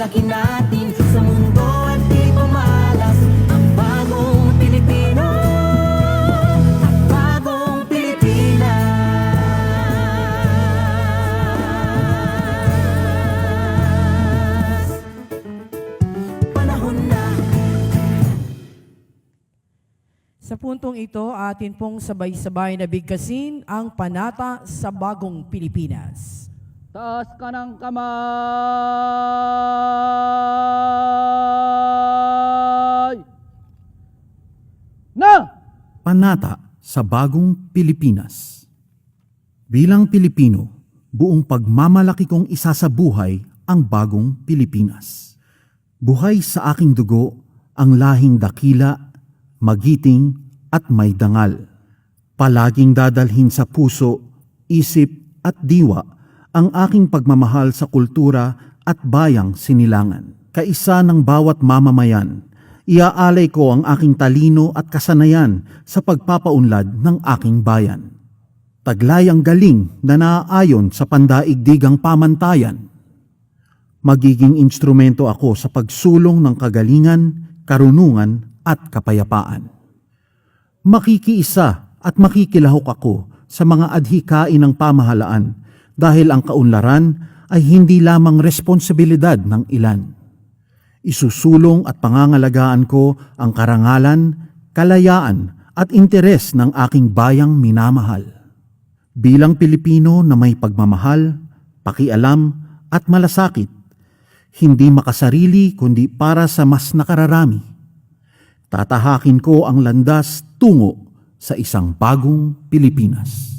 Mamalaki natin sa mundo at di pumalas. Ang bagong Pilipino Ang bagong Pilipinas Panahon na. Sa puntong ito, atin pong sabay-sabay na bigkasin ang panata sa bagong Pilipinas. Taas ka ng kamay! Na! Panata sa Bagong Pilipinas Bilang Pilipino, buong pagmamalaki kong isa sa buhay ang Bagong Pilipinas. Buhay sa aking dugo ang lahing dakila, magiting at may dangal. Palaging dadalhin sa puso, isip at diwa ang aking pagmamahal sa kultura at bayang sinilangan. Kaisa ng bawat mamamayan, Iaalay ko ang aking talino at kasanayan sa pagpapaunlad ng aking bayan. Taglay ang galing na naaayon sa pandaigdigang pamantayan. Magiging instrumento ako sa pagsulong ng kagalingan, karunungan at kapayapaan. Makikiisa at makikilahok ako sa mga adhikain ng pamahalaan dahil ang kaunlaran ay hindi lamang responsibilidad ng ilan isusulong at pangangalagaan ko ang karangalan, kalayaan at interes ng aking bayang minamahal. Bilang Pilipino na may pagmamahal, pakialam at malasakit, hindi makasarili kundi para sa mas nakararami. Tatahakin ko ang landas tungo sa isang bagong Pilipinas.